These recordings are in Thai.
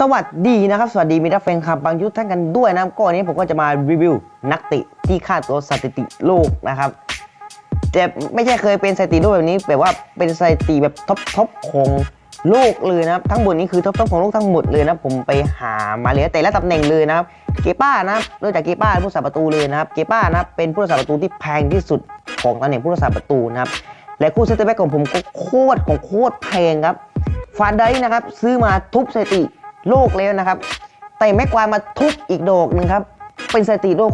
สวัสดีนะครับ สวัสดีมิตรแฟนคลับบางยุทธท่านกันด้วยนะครับก่อนนี้ผมก็จะมารีวิวนักเตะที่ค่าตัวสถิติโลกนะครับแต่ไม่ใช่เคยเป็นสถิติโลกแบบนี้แบบว่าเป็นสถิติแบบท็อปท็อปของโลกเลยนะครับทั้งหมดนี้คือท็อปท็อปของโลกทั้งหมดเลยนะผมไปหามาเลยแต่ละตำแหน่งเลยนะครับเกป้านะครับเริ่มจากเกป้าผู้รักษาประตูเลยนะครับเกป้านะเป็นผู้รักษาประตูที่แพงที่สุดของตำแหน่งผู้รักษาประตูนะครับและคู่เซนเตอร์แบ็กของผมก็โคตรของโคตรแพงครับฟานไดนะครับซื้อมาทุบสถิติ ลกแล้วนะครับ แต่แม็กควายมาทุบอีกดอกหนึ่งครับ เป็นสถิติโลก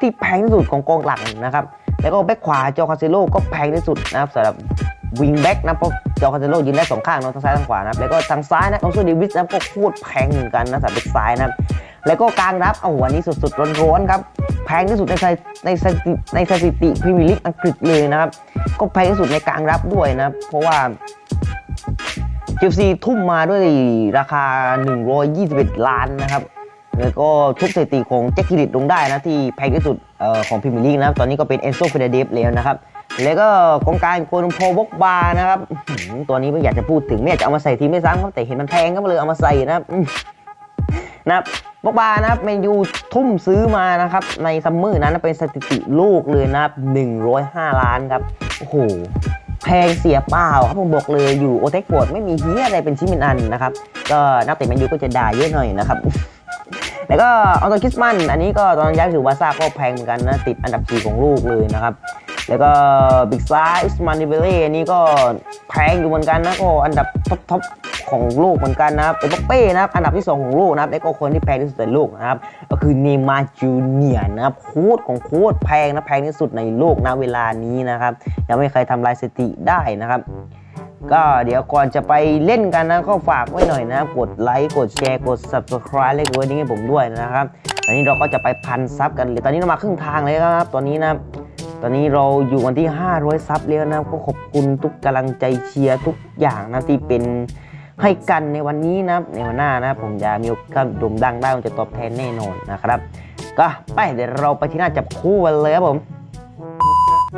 ที่แพงที่สุดของกองหลังนะครับ แล้วก็แบ็คขวาจอคาเซโลก็แพงที่สุดนะครับสำหรับวิงแบ็กนะเพราะจอคาเซโลยืนได้สองข้างเนาะทั้งซ้ายทั้งขวานะครับแล้วก็ทางซ้ายนะอองโซเดวิสนะก็โคตรแพงเหมือนกันนะสำหรับซ้ายนะครับแล้วก็กลางรับเอาหัวนี้สุดๆร้อนๆครับแพงที่สุดในในสถิติในสถิติพรีเมียร์ลีกอังกฤษเลยนะครับ ก็แพงที่สุดในกลางรับด้วยนะ เพราะว่า เชลซีทุ่มมาด้วยราคา 121 ล้านนะครับแล้วก็ทุบสถิติของแจ็คกิลิตลงได้นะที่แพงที่สุดออของพรีเมียร์ลีกนะครับ ตอนนี้ก็เป็นเอนโซเฟเดเดฟแล้วนะครับ แล้วก็กองกลางโกลโพบกบานะครับตัวนี้ไม่อยากจะพูดถึงไม่อยากจะเอามาใส่ทีมไม่ซ้ำครับแต่เห็นมันแพงก็เลยเอามาใส่นะครับนะครับบกบานะครับแมนยูทุ่มซื้อมานะครับในซัมเมอร์นั้นเป็นสถิติโลกเลยนะครับ105 ล้านครับโอ้โห แพงเสียเปล่าครับผมบอกเลยอยู่โอเทคโปร์ดไม่มีเฮียอะไรเป็นชิ้นเป็นอันนะครับ ก็นักเตะแมนยูก็จะด่าเยอะหน่อยนะครับ แล้วก็ออโตคิสมันอันนี้ก็ตอนย้ายถือวาซาก็แพงเหมือนกันนะติดอันดับ4ของลูกเลยนะครับแล้วก็บิ๊กซ่าอิสมานดิเบเล่อันนี้ก็แพงอยู่เหมือนกันนะก็อันดับท็อป ของโลกเหมือนกันนะครับเอ็มบัปเป้นะครับอันดับที่ 2 ของโลกนะครับแล้วก็คนที่แพงที่สุดในโลกนะครับก็คือเนมาร์จูเนียนะครับโคตรของโคตรแพงนะแพงที่สุดในโลกนะเวลานี้นะครับยังไม่มีใครทำลายสถิติได้นะครับก็เดี๋ยวก่อนจะไปเล่นกันนะก็ฝากไว้หน่อยนะ กดไลค์กดแชร์กด subscribe และกดกระดิ่งให้ผมด้วยนะครับตอนนี้เราก็จะไปพันซับกันเลยตอนนี้เรามาครึ่งทางเลยครับ ตอนนี้นะตอนนี้เราอยู่กันที่ 500 ซับแล้วนะครับก็ขอบคุณทุกกำลังใจเชียร์ทุกอย่างนะที่เป็น ให้กันในวันนี้นะครับในวันหน้านะผมจะมีโอกาสโด่งดังได้ผมจะตอบแทนแน่นอนนะครับ ก็ไปเดี๋ยวเราไปที่หน้าจับคู่กันเลยครับผม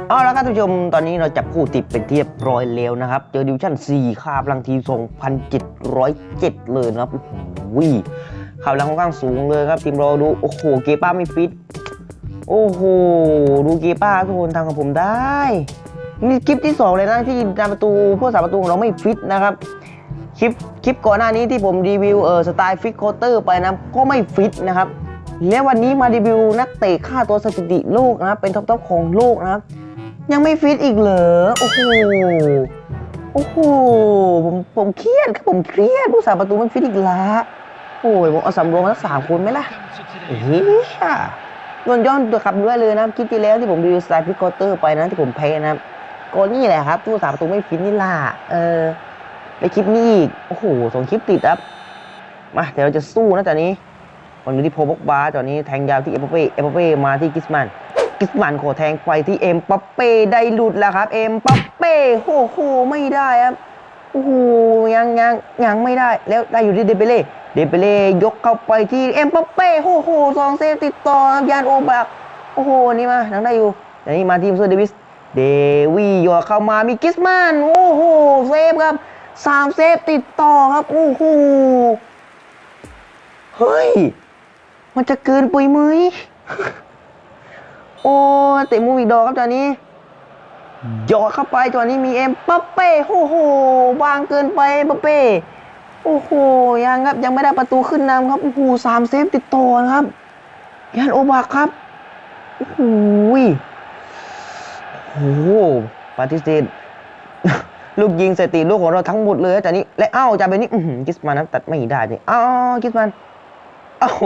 เอาละครับท่านผู้ชมตอนนี้เราจับคู่ติดเป็นที่เรียบร้อยแล้วนะครับ เจอดิวชั่น 4ค่าพลังที2,707 เลยนะครับโอ้โหข่าวแรงค่อนข้างสูงเลยครับทีมเราดู โอ้โห เกป้าไม่ฟิต โอ้โห ดูเกป้าทุกคนทำกับผมได้ นี่คลิปที่ 2 เลยนะที่ดาประตูผู้สาประตูของเราไม่ฟิตนะครับ ลิปคลิปก่อนหน้านี้ที่ผมรีวิวเออสไตล์ฟิกโคเตอร์ไปนะก็ไม่ฟิตนะครับ แล้ววันนี้มารีวิวนักเตะค่าตัวสถิติโลกนะครับเป็นท็อปๆของโลกนะครับ ยังไม่ฟิตอีกเหรอโอ้โหโอ้โหผมผมเครียดครับผมเครียดผู้สาประตูมันฟิตอีกละโอ้ยผมเอาสำรองมาสักสามคนไหมล่ะเฮียนนย้อนตัวขับด้วยเลยนะคลิปที่แล้วที่ผมรีวิวสไตล์ฟิกโคเตอร์ไปนะที่ผมแพ้นะก็นี่แหละครับผู้สาประตูไม่ฟิตนี่ล่ะเออ ในคลิปนี้อีก โอ้โหสองคลิปติดครับ มาเดี๋ยวเราจะสู้นะตอนนี้วันนี้ที่โพบกบาตอนนี้แทงยาวที่เอเปเป้เอเปเป้มาที่กิสมัน กิสมันขอแทงไปที่เอ็มปัปเป้ได้หลุดแล้วครับ เอ็มปัปเป้โอ้โหไม่ได้ครับโอ้โหยังยังยังไม่ได้ แล้วได้อยู่ที่เดเบเล่เดเบเล่ยกเข้าไปที่เอ็มปัปเป้โอ้โหสองเซฟติดต่อยานโอบักโอ้โหนี่มายังได้อยู่แต่นี่มาทีมเซอร์เดวิสเดวี่ยอเข้ามามีกิสมันโอ้โหเซฟครับ สามเซฟติดต่อครับโอ้โหเฮ้ย มันจะเกินปุยมุยโอ้เตะมุมอีกดอกครับตอนนี้ยอดเข้าไปตอนนี้มีเอ็มปัปเป้โอ้โหวางเกินไปเอ็มปัปเป้โอ้โหยังครับยังไม่ได้ประตูขึ้นนำครับโอ้โหสามเซฟติดต่อครับยานโอบักครับโอ้โหโอ้โหปาติเซต ลูกยิงสติลูกของเราทั้งหมดเลยแต่นี้และเอ้าจะเป็นนี่กิสมันะตัดไม่ได้เลยอ้าวกิสมันโอ้โห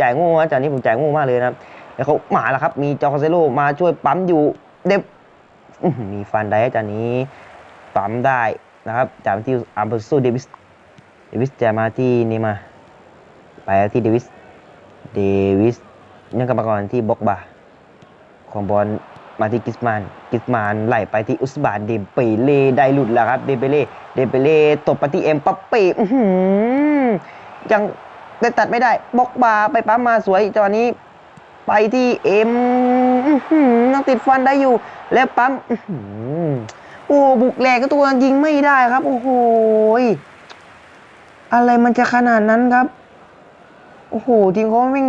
จ่ายโง่นะจากนี้ผมจ่ายโง่มากเลยนะแล้วเขามาแล้วครับ มีจอคาเซโลมาช่วยปั๊มอยู่เดฟอื้อหือมีฟันได้จากนี้ปั๊มได้นะครับจากที่อัมเบอร์โซเดวิสเดวิสจะมาที่นี่มา ไปที่เดวิสเดวิสยังกรรมกรที่บ็อกบาของบอล มาที่กิสมานกิสมานไหลไปที่อุสบานเดเปเล่ได้หลุดแล้วครับเดเปเล่เดเปเล่ตบไปที่เอ็มปัปเป้ยังได้ตัดไม่ได้บ็อกบาไปปั๊มมาสวยจังหวะนี้ไปที่เอ็มยังติดฟันได้อยู่ แล้วปั๊มโอ้บุกแหลกก็ตัวยิงไม่ได้ครับ โอ้โหยอะไรมันจะขนาดนั้นครับ โอ้โหทีมเขาวิ่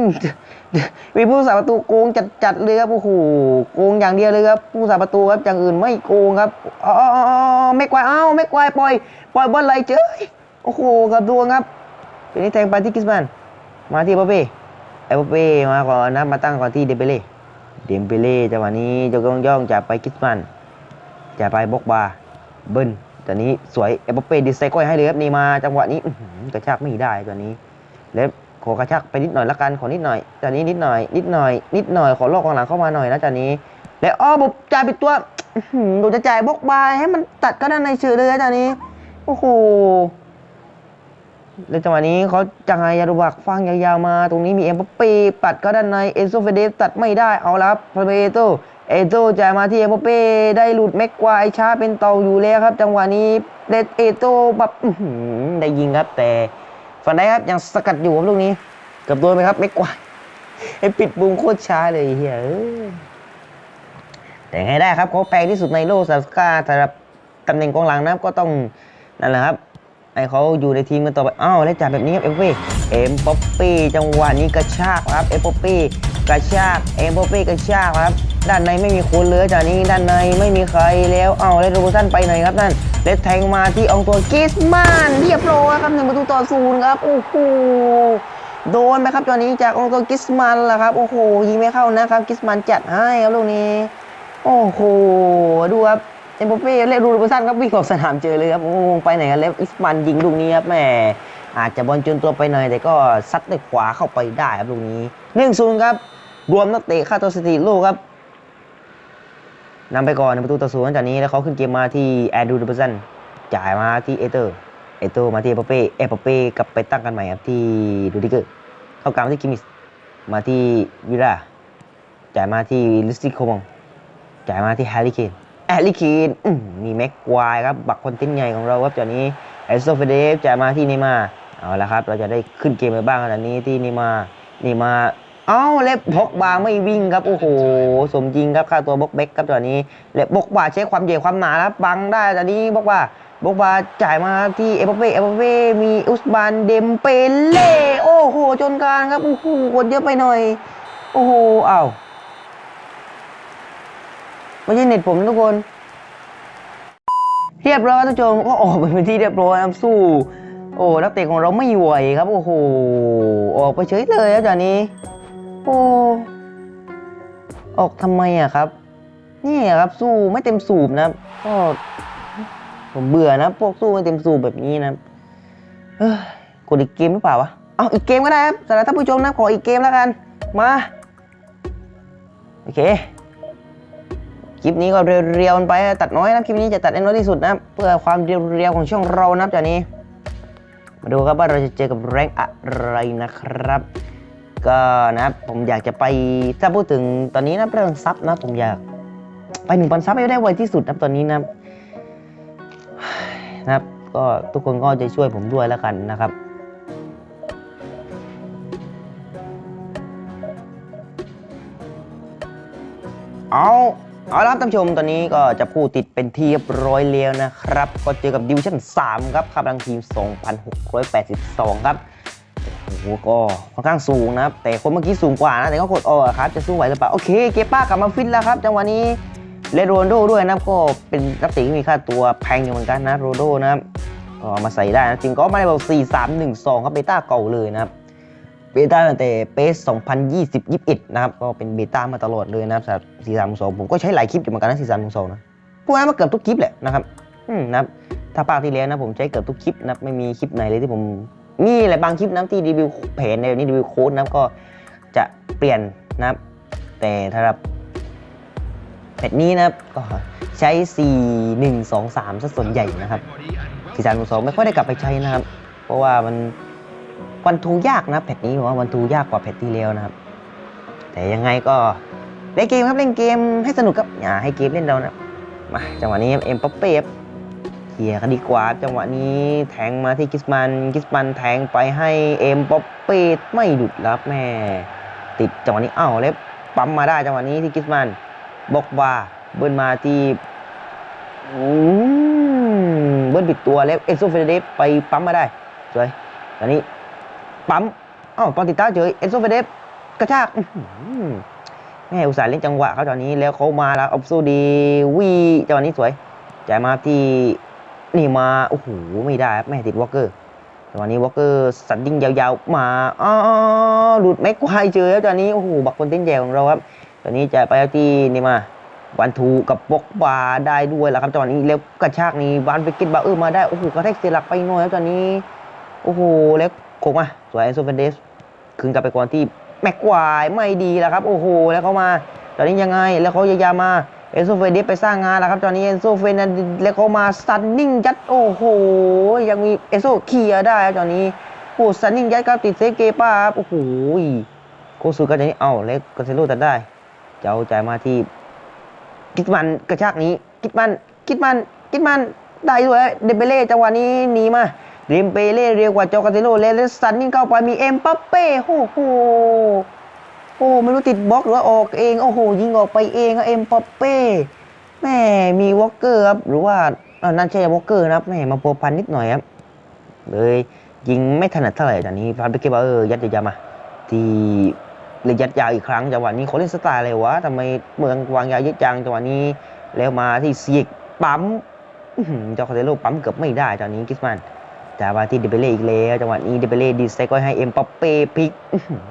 มีผู้สาประตูโกงจัดๆเลยครับโอ้โหโกงอย่างเดียวเลยครับผู้สาประตูครับอย่างอื่นไม่โกงครับอ๋ออไม่กวายอ้าวไม่กวายปล่อยปล่อยบอลไหลเจยโอ้โหกับดวงครับทีนี้แทงไปที่กิสมันมาที่เอเป้เอเป้มาก่อนนะมาตั้งก่อนที่เดมเบเล่เดมเบเล่จังหวะนี้จะย่องย่องจะไปกิสมันจะไปบล็อกบาร์เบิ้ลตอนนี้สวยเอเป้ดีไซน์ก้อยให้เลยครับนี่มาจังหวะนี้กระชากไม่ได้ตัวนี้แล้ว ขอกระชากไปนิดหน่อยละกันขอนิดหน่อยจานนี้นิดหน่อยนิดหน่อยนิดหน่อยขอลอกกองหลังเข้ามาหน่อยนะจานนี้ แล้วอ้อบุบจ่ายปิดตัวดูจะจ่ายบล็อกบาร์ให้มันตัดก็ด้านในเฉยเลยจานนี้โอ้โหแล้วจังหวะนี้เขาจังไงยาดูบักฟังยาวๆมา ตรงนี้มีเอ็มปเป้ปัดก็ด้านในเอโซเฟเดฟตัดไม่ได้เอาละครับพาเบโตเอโตจ่ายมาที่เอ็มปเป้ได้หลุดแม็กควายช้าเป็นเตาอยู่แล้วครับ จังหวะนี้เดดเอโตแบบได้ยิงครับแต่ ฝันได้ครับยังสกัดอยู่ครับลูกนี้เกือบโดนไหมครับไม่กว่าไอ้ปิดบุงโคตรช้าเลยเฮียเอ้ยแต่ไงได้ครับเขาแปลงที่สุดในโลกสำหรับสกาสำหรับตำแหน่งกองหลังนะครับก็ต้องนั่นแหละครับให้เขาอยู่ในทีมกันต่อไปอ้าวแล้วจับแบบนี้ครับเอฟเป้เอ็มป๊อปปี้จังหวะนี้กระชากครับเอฟป๊อปปี้ กระชากเอ็มป๊อปปี้กระชากครับ ด้านในไม่มีคนเลยจากนี้ด้านในไม่มีใครแล้วเอ้าแล้วโรบูสันไปไหนครับนั่นเลดแทงมาที่อองตัวกิสมานเรียบร้อยครับหนึ่งประตูต่อศูนย์ครับโอ้โหโดนไหมครับตอนนี้จากองตัวกิสมันล่ะครับโอ้โหยิงไม่เข้านะครับกิสมันจัดให้ครับลูกนี้ โอ้โหดูครับเอ็มบัปเป้เล่นรูโรสันครับวิ่งออกสนามเจอเลยครับงงๆไปไหนกันแล้วอิสมันยิงลูกนี้ครับแหมอาจจะบอลจนตัวไปหน่อยแต่ก็ซัดด้วยขวาเข้าไปได้ครับลูกนี้หนึ่งศูนย์ครับ รวมนักเตะค่าตัวสถิติโลกครับนำไปก่อนในประตูต่อศูนย์จากนี้แล้วเขาขึ้นเกมมาที่แอนดรูเดอร์สันจ่ายมาที่เอเตอร์ เอเตอร์มาที่เอปเป้เอปเป้กลับไปตั้งกันใหม่ครับที่ดูดิเกอร์เข้ากลางที่คิมิสมาที่วิราจ่ายมาที่ลิสติโคมองจ่ายมาที่แฮร์รี่เคนแฮร์รี่เคนมีแม็กควายครับบักคนเต้นใหญ่ของเราครับจากนี้เอสโซเฟเดฟจ่ายมาที่เนมาเอาละครับ เราจะได้ขึ้นเกมไปบ้างขนาดนี้ที่เนมาเนมา เอ้าเล็บพกบาไม่วิ่งครับโอ้โหสมจริงครับค่าตัวบล็อกเบ็กครับตอนนี้และบบกบาใช้ความใหญ่ความหนาครับบังได้ตอนนี้บกบาบกบาจ่ายมาที่เอเปเป้เอเปเป้มีอุสบานเดมเปเล่โอ้โหจนกางครับโอ้โหคนเยอะไปหน่อย โอ้โหอ้าวไม่ใช่เน็ตผมทุกคน เรียบร้อยท่านผู้ชมก็ออกไปเป็นที่เรียบร้อยครับสู้โอ้นักเตะของเราไม่ไหวครับ โอ้โห ออกไปเฉยเลยครับจากนี้ โอ้ออกทำไมอะครับ นี่ครับสู้ไม่เต็มสูบนะก็ผมเบื่อนะพวกสู้ไม่เต็มสูบแบบนี้นะเอ้ยกดอีกเกมหรือเปล่าวะเอาอีกเกมก็ได้ครับสำหรับท่านผู้ชมนะขออีกเกมแล้วกัน มาโอเคคลิปนี้ก็เรียวๆกันไปตัดน้อยนะคลิปนี้จะตัดให้น้อยที่สุดนะเพื่อความเรียวๆของช่องเรานะจากนี้ มาดูครับว่าเราจะเจอกับแรงอะไรนะครับ ก็นะครับผมอยากจะไปถ้าพูดถึงตอนนี้นะเรื่องซับนะ ผมอยากไปหนึ่งพันซับให้ได้ไวที่สุดนะตอนนี้นะนะครับ ก็ทุกคนก็จะช่วยผมด้วยแล้วกันนะครับเอาเอาละครับท่านผู้ชมตอนนี้ก็จะพูดติดเป็นที่เรียบร้อยแล้วนะครับ ก็เจอกับดิวิชั่น 3 ครับครับรังทีม 2,682 ครับ โอ้โหก็ค่อนข้างสูงนะครับ แต่คนเมื่อกี้สูงกว่านะ แต่ก็กดออกอะครับ จะสู้ไหวหรือเปล่า โอเค เกป้ากลับมาฟิตแล้วครับ จังหวะนี้เลโรนโดด้วยนะครับ ก็เป็นนักเตะที่มีค่าตัวแพงอยู่เหมือนกันนะโรโดนะครับก็มาใส่ได้นะจริงก็ไม่ได้แบอก4 3 1 2 ครับเบต้าเก่าเลยนะครับเบต้าตั้งแต่เปส2020 21 นะครับ ก็เป็นเบต้ามาตลอดเลยนะครับสำหรับ432ผมก็ใช้หลายคลิปอยู่เหมือนกันนะ432นะพวกนั้นมาเกือบทุกคลิปแหละนะครับอืมนะครับถ้าภาคที่แล้วนะผมใช้เกือบทุกคลิปนะไม่มีคลิปไหนเลยที่ผม มีแหละบางคลิปนะที่รีวิวแผนในนี้รีวิวโค้ดนะก็จะเปลี่ยนนะครับ แต่ถ้าแบบแผนนี้นะครับก็ใช้ 4 1 2 3ซะส่วนใหญ่นะครับ4 3 2 2ไม่ค่อยได้กลับไปใช้นะครับ เพราะว่ามันวันทูยากนะแพทนี้ผมว่าวันทูยากกว่าแพทที่แล้วนะครับ แต่ยังไงก็เล่นเกมครับเล่นเกมให้สนุกครับอย่าให้เกมเล่นเรานะมาจังหวะนี้เอ็มป๊อปเป้ เคลียร์กันดีกว่าจังหวะนี้แทงมาที่กิสมันกิสมันแทงไปให้เอ็มป๊อปเป้ไม่หลุดรับแม่ ติดจังหวะนี้อ้าวเล็บปั๊มมาได้จังหวะนี้ที่กิสมันบอกบาเบิ้ลมาที่อืมเบิ้ลปิดตัวแล้วเอ็นโซเฟเดฟไปปั๊มมาได้สวยตอนนี้ปั๊มอ้าวปอนติต้าเจอเอนโซเฟเดฟกระชากแม่อุตส่าห์เล่นจังหวะเขาตอนนี้แล้วเขามาแล้วออฟซูดีวีจังหวะนี้สวยจ่ายมาที่ นี่มา โอ้โห ไม่ได้ครับแม่ติดวอลเกอร์จังหวะนี้วอลเกอร์สันดิ้งยาวๆ มาอ้าวหลุดแม็กควายเจอแล้วตอนนี้ โอ้โห บักคนเต้นแย่ของเราครับ ตอนนี้จะไปที่นี่มาวันทูกับปกบาได้ด้วยแหละครับจังหวะนี้แล้วกระชากนี้วานไปกินบาเออมาได้ โอ้โห กระแทกเสียหลักไปหน่อยแล้วตอนนี้ โอ้โห แล้วโคงมา สวยเอนโซเฟนเดสคืนกลับไปก่อนที่แม็กควายไม่ดีแล้วครับ โอ้โห แล้วเขามา ตอนนี้ยังไง แล้วเขายาวๆมา เอนโซเฟเดสไปสร้างงานแล้วครับตอนนี้เอนโซเฟนเดสแล้วเขามาซันนิ่งยัดโอ้โห ยังมีเอนโซเคลียร์ได้ครับตอนนี้โอ้ซันนิ่งยัดครับติดเซฟเกป้าครับโอ้โหโคสุกันนนี้เอ้าแล้วกาเซโร่ตัดได้เจ้าจ่ายมาที่กิดมันกระชากนี้กิดมันกิดมันกิดมันได้ด้วยเดเบเล่จังหวะนี้หนีมาเดมเบเล่เร็วกว่าจอคาเซโลเลเลสันนิ่งเข้าไปมีเอ็มปัปเป้โอ้โห โอ้ไม่รู้ติดบล็อกหรือว่าออกเอง โอ้โห ยิงออกไปเองอะเอ็มปัปเป้แม่มีวอลเกอร์ครับหรือว่านั่นใช่วอลเกอร์นะครับแม่มาโปรพันนิดหน่อยครับเลยยิงไม่ถนัดเท่าไหร่ตอนนี้ฟานเบเกบาเออร์ยัดยาวมา ที่ระยะยาวอีกครั้งจังหวะนี้เขาเล่นสไตล์อะไรวะทำไมเมืองวางยาวเยอะจังจังหวะนี้แล้วมาที่เสียกปั๊มเจ้าคาเซโลปั๊มเกือบไม่ได้ตอนนี้กิสมัน แต่ว่าที่เดเบเล่อีกแล้วจังหวะนี้เดเบเล่ดีเซก็ให้เอ็มปัปเป้พลิก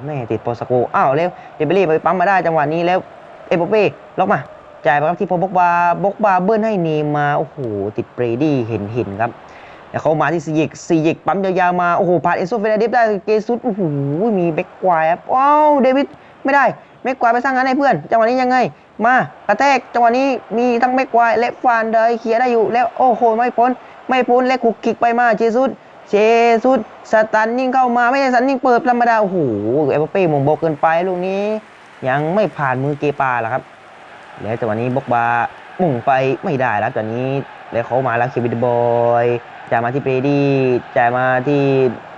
แม่ติดโปสโกอ้าวแล้วเดเบเล่ไปปั๊มมาได้จังหวะนี้แล้วเอ็มปัปเป้ล็อกมาจ่ายไปครับที่พอบกบาบกบาเบิ้ลให้เนมาโอ้โหติดเบรดี้เห็นเห็นครับแล้วเขามาที่ซียิกซียิกปั๊มยาวๆมาโอ้โหผ่านเอโซเฟรเดฟได้เกซุสโอ้โหมีแบ็กควายครับว้าวเดวิดไม่ได้แม็กควายไปสร้างงานให้เพื่อน จังหวะนี้ยังไง มากระแทกจังหวะนี้มีทั้งแม็กควายและฟานเดยเคลียร์ได้อยู่แล้วโอ้โหไม่พ้น ไม่พ้นและคุกคิกไปมาเจซุสเจซุสสตันนิ่งเข้ามาไม่ใช่สตันนิ่งเปิดธรรมดาโอ้โหเอเปเป้มงโบกเกินไปลูกนี้ ยังไม่ผ่านมือเกปาหรอครับ แล้วจังหวะนี้บกบามุ่งไปไม่ได้แล้วตอนนี้แล้วเขามาแล้วเควินบอยจ่ายมาที่เบรดี้จ่ายมาที่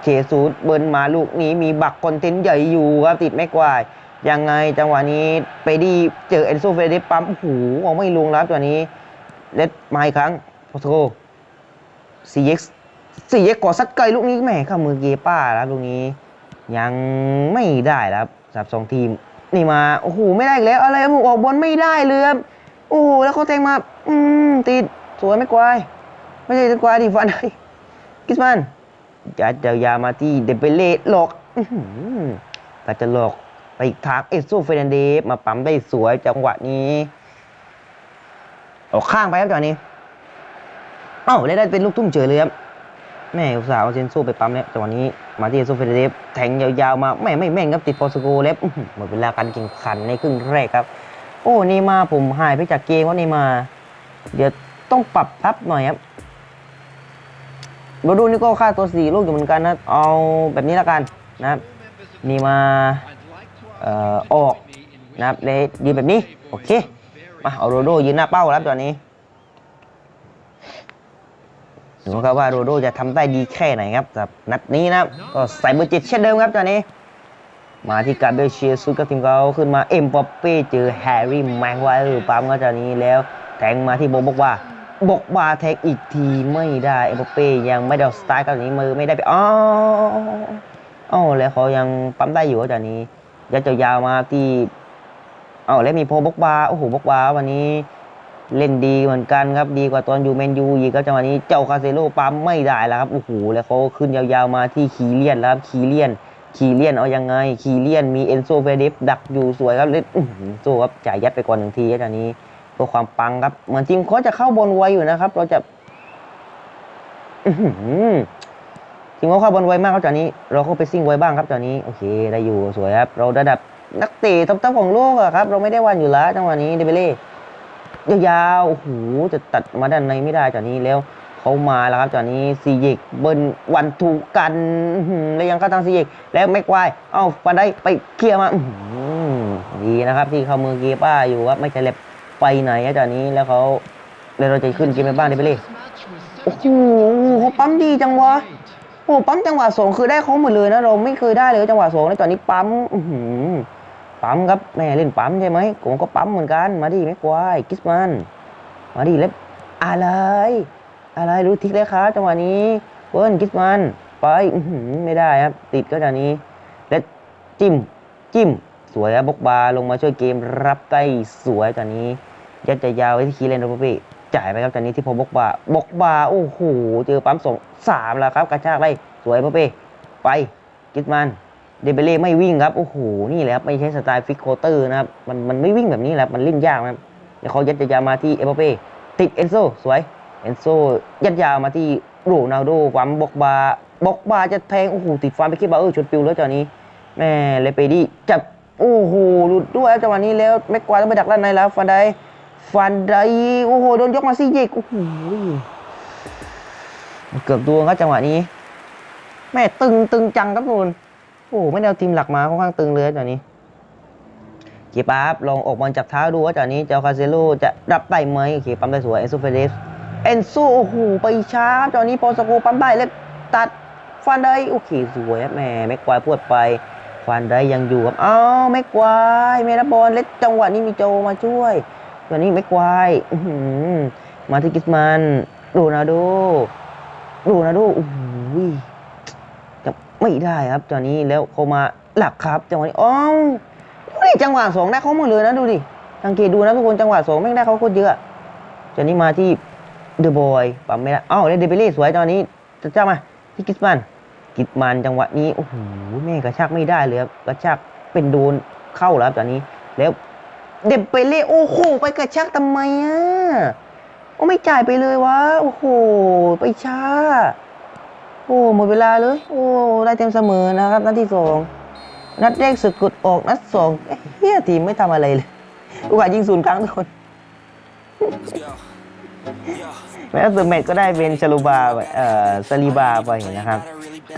เคซูดเบิร์นมาลูกนี้มีบักคอนเทนต์ใหญ่อยู่ครับติดแม็กควายยังไงจังหวะนี้เบรดี้เจอเอนโซเฟรเดปั๊มโอ้โหออกไม่ลงแล้วตัวนี้เล็ดมาอีกครั้งโพสโกซี เอ็กซ์ซีเอ็กซ์กอซัดไกลลูกนี้แหม่เข้ามือเกป้าแล้วลูกนี้ ยังไม่ได้แล้วครับสับสองทีม นี่มาโอ้โหไม่ได้อีกแล้วอะไรหมูออกบอลไม่ได้เลยครับโอ้โหแล้วเขาแทงมา อืมติดสวยไม่กวายไม่ใช่กวายดิฟันเลยกิสมันจัดยาวๆมาที่เดเบเล่หลอกก็จะหลอกไปอีกทางเอสโซเฟรนันเดสมาปั๊มได้สวยจังหวะนี้ ออกข้างไปครับจังหวะนี้ เอ้าแล้วได้เป็นลูกทุ่มเฉยเลยครับแม่อุตส่าห์เอาเซนโซไปปั๊มแล้วจังหวะนี้มาที่เอโซเฟเดฟแทงยาวๆมาแม่ไม่แม่งครับติดฟอสโกเล็บอื้อหือหมดเวลาการแข่งขันในครึ่งแรกครับ โอ้นี่มาผมหายไปจากเกมว่านี่มา เดี๋ยวต้องปรับทับหน่อยครับบดูนี่ก็ค่าตัวสี่ลูกอยู่เหมือนกันนะ เอาแบบนี้แล้วกันนะครับนี่มาเอ่อออกนะครับเลยยืนแบบนี้ โอเค มาเอาโรโดยืนหน้าเป้าแล้วตอนนี้ ดูครับว่าโรโดจะทำได้ดีแค่ไหนครับสำหรับนัดนี้นะครับก็ใส่เบอร์เจ็ดเช่นเดิมครับตอนนี้ มาที่การเบลเชียร์ซุดกับทีมเขาขึ้นมาเอ็มปอปเป้เจอแฮร์รี่แม็กไวร์ปั๊มก็ตอนนี้แล้ว แทงมาที่โบบอกว่าบกบาแทงอีกทีไม่ได้เอ็มปอปเป้ยังไม่ได้สไตล์กับนี้มือไม่ได้ไปอ๋ออ๋อแล้วเขายังปั๊มได้อยู่ครับตอนนี้ยัดยาวมาที่อ๋อแล้วมีโพบกบาโอ้โหบกบาวันนี้ เล่นดีเหมือนกันครับ ดีกว่าตอนอยู่แมนยูอีกครับจังหวะนี้เจ้าคาเซโลปั๊มไม่ได้แล้วครับโอ้โหแล้วเขาขึ้นยาวๆมาที่คีเลียนแล้วครับคีเลียนคีเลียนเอายังไง คีเลียนมีเอนโซเฟเดฟดักอยู่สวยครับเล่นอื้อหือโซครับจ่ายยัดไปก่อนหนึ่งทีครับตอนนี้เพื่อความปังครับ เหมือนทีมเขาจะเข้าบอลไวอยู่นะครับ เราจะทีมเขาเข้าบอลไวมากครับตอนนี้ เราเข้าไปซิ่งไวบ้างครับตอนนี้โอเคได้อยู่สวยครับ เราระดับนักเตะท็อปๆของโลกอะครับ เราไม่ได้วันอยู่แล้วจังหวะนี้เดเบเล่ ยาวๆโอ้โหจะตัดมาด้านในไม่ได้จากนี้แล้วเขามาแล้วครับจากนี้ซีเยกเบิ้ลวันถูกกันแล้วยังเข้าทางซีเยกแล้วแม็กควายเอ้าฟันได้ไปเคลียร์มาอื้อหือดีนะครับที่เขามือเกียป้าอยู่ครับไม่ใช่เล็บไปไหนจากนี้แล้วเขาแล้วเราจะขึ้นเกมไปบ้างได้ไปเลยโอ้โหเขาปั๊มดีจังวะโอ้ปั๊มจังหวะสองคือได้เขาหมดเลยนะเราไม่เคยได้เลยจังหวะสองในตอนนี้ปั๊มอื ปั๊มครับแม่เล่นปั๊มใช่ไหมผมก็ปั๊มเหมือนกัน มาดิแม็กควายกิสมัน มาดิเล็บอะไร อะไรรู้ทิกเลยครับจังหวะนี้เบิ้ลกิสมันไปอืไม่ได้ครับ ติดก็จากนี้และจิ้มจิ้ม สวยครับบกบาลงมาช่วยเกมรับใกล้สวยตอนนี้ยัดจะยาวไว้ที่คีเลนโรเป้จ่ายไปครับตอนนี้ที่พอบกบาบกบาโอ้โหเจอปั๊มสองสามแล้วครับ กระชากไล่สวยโรเป้ไปกิดมัน เดเบเล่ไม่วิ่งครับ โอ้โห นี่แหละครับ ไม่ใช่สไตล์ฟิกโคเตอร์นะครับ มันมันไม่วิ่งแบบนี้แหละมันเล่นยากนะครับเดี๋ยวเขายัดจะยาวมาที่เอเปเป้ติดเอนโซสวยเอนโซยัดยาวมาที่โรนัลโดปั๊มบกบาบกบาจะแทงโอ้โหติดฟันไปคิดบาเออชนปิวแล้วจังนี้แม่เลเปดี้จับโอ้โหหลุดด้วยจังหวะนี้แล้วแม็กควาต้องไปดักด้านในแล้วฟันไดฟันไดโอ้โหโดนยกมาซี่เยกโอ้โหเกือบดวงครับจังหวะนี้ แม่ตึงตึงจังครับนูน โอ้โหไม่ได้เอาทีมหลักมาค่อนข้างตึงเลยจังหวะนี้เกีปั๊บลองออกบอลจับเท้าดูว่าจังหวะนี้เจ้าคาเซโลจะรับได้ไหมโอเคปั๊มได้สวยเอนซูเฟเดสเอนซูโอ้โหไปช้าครับจังหวะนี้พอสโกปั๊มได้แล้วตัดฟันได้โอเคสวยแม่แม็กควายพูดไปฟันได้ยังอยู่ครับอ้าวแม็กควายเมรับบอลเล็ดจังหวะนี้มีโจมาช่วยจังหวะนี้แม็กควายมาที่กิสมันโรนัลโดโรนัลโดโอ้โห ไม่ได้ครับตอนนี้แล้วเขามาหลักครับจังหวะนี้อ้าวดูดิจังหวะสองได้เขาหมดเลยนะดูดิสังเกตดูนะทุกคนจังหวะสองแม่ได้เขาโคตรเยอะตอนนี้มาที่เดอะบอยปั๊มไม่ได้อ้าวเดเบเล่สวยตอนนี้จะจ้ามาที่กิสมันกิสมันจังหวะนี้โอ้โหแม่กระชากไม่ได้เลยครับกระชากเป็นโดนเข้าแล้วครับตอนนี้แล้วเดเบเล่โอ้โหไปกระชากทำไมอะโอ้ไม่จ่ายไปเลยวะโอ้โหไปช้า โอ้หมดเวลาเลย โอ้ได้เต็มเสมอนะครับ นัดที่สองนัดแรกสึกกดออกนัดสองเอ้ยเฮียทีมไม่ทำอะไรเลยโอกาสยิงศูนย์ครั้งทุกคน แม้ว่าเซอร์แมตก็ได้เป็นชาลูบาเอ่อซาลีบาไปนะครับ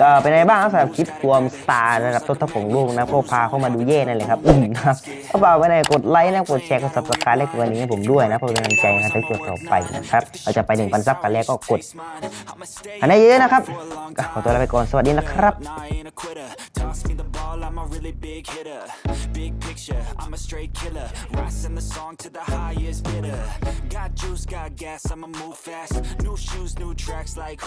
ก็เป็นไงบ้างครับสำหรับคลิปรวมสตาร์ระดับต้นทัพของโลกนะก็พาเข้ามาดูเย่นั่นเลยครับอืมนะครับก็ฝากไว้ในกดไลค์นะกดแชร์กด subscribe และกดกระดิ่งให้ผมด้วยนะเพื่อเป็นกำลังใจในการที่ต่อไปนะครับเราจะไปหนึ่งพันซับกันแล้วก็กดอันนี้เยอะนะครับก็ขอตัวลาไปก่อนสวัสดีนะครับ I'm a really big hitter. Big picture, I'm a straight killer. Rising the song to the highest bidder. Got juice, got gas, I'ma move fast. New shoes, new tracks like.